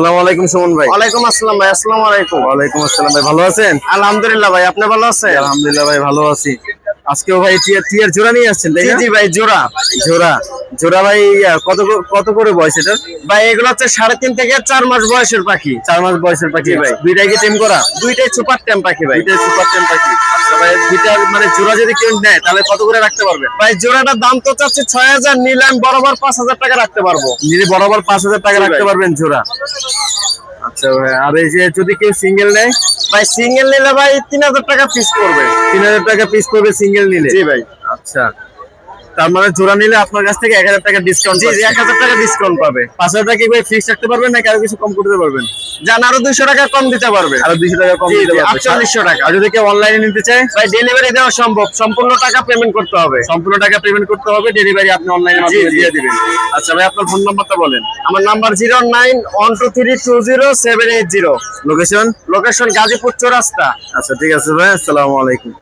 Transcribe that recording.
আসসালামু আলাইকুম সুমন ভাই। ওয়ালাইকুম আসসালাম ভাই আসসালামু আলাইকুম। ওয়ালাইকুম আসসালাম ভাই ভালো আছেন? আলহামদুলিল্লাহ ভাই আপনি ভালো আছেন? আলহামদুলিল্লাহ ভাই ভালো আছি। আজকেও ভাই টিয়ার টিয়ার জোড়া নিয়ে আসছেন তাই জি ভাই জোড়া। জোড়া। জোড়া ভাই কত করে- কত করে বয়স এটা? ভাই এগুলো হচ্ছে সাড়ে তিন থেকে চার মাস বয়সের পাখি। চার মাস বয়সের পাখি। ভাই। দুইটাই কি টেম করা? দুইটাই সুপার টেম পাখি ভাই। দুইটাই সুপার টেম পাখি। ভাই দুইটা মানে জোড়া যদি কেউ নেয় তাহলে কত করে রাখতে পারবেন ভাই জোড়াটার দাম তো চাচ্ছি ছয় হাজার নিলে আমি বরাবর পাঁচ হাজার টাকা রাখতে পারব। নিলে বরাবর পাঁচ হাজার টাকা রাখতে পারবেন জোড়া। আচ্ছা ভাই আর এই যে যদি কেউ সিঙ্গেল নেয়? ভাই সিঙ্গেল নিলে ভাই তিন হাজার টাকা পিস করবে তিন হাজার টাকা পিস করবে সিঙ্গেল নিলে? জি ভাই। আচ্ছা। তার মানে জোড়া নিলে আপনার কাছ থেকে এক হাজার টাকা ডিসকাউন্ট জি এক হাজার টাকা ডিসকাউন্ট পাবে। পাঁচ হাজার টাকা কি ভাই ফিক্স রাখতে পারবেন নাকি আরও কিছু কম করতে পারবেন? যান আরও দুইশো টাকা কম দিতে পারবে। আরও দুইশো টাকা কম দিতে পারবেন 4800 টাকা। আর যদি কেউ অনলাইনে নিতে চায়? ভাই ডেলিভারি দেওয়া সম্ভব। সম্পূর্ণ টাকা পেমেন্ট করতে হবে। সম্পূর্ণ টাকা পেমেন্ট করতে হবে ডেলিভারি আপনি অনলাইনে মাধ্যমে দিয়ে দিবেন। আচ্ছা ভাই আপনার ফোন নাম্বারটা বলেন। আমার number zero nine one two three two zero seven eight zero location location Gazipur Chowrasta. আচ্ছা ঠিক আছে ভাই আসসালামু আলাইকুম।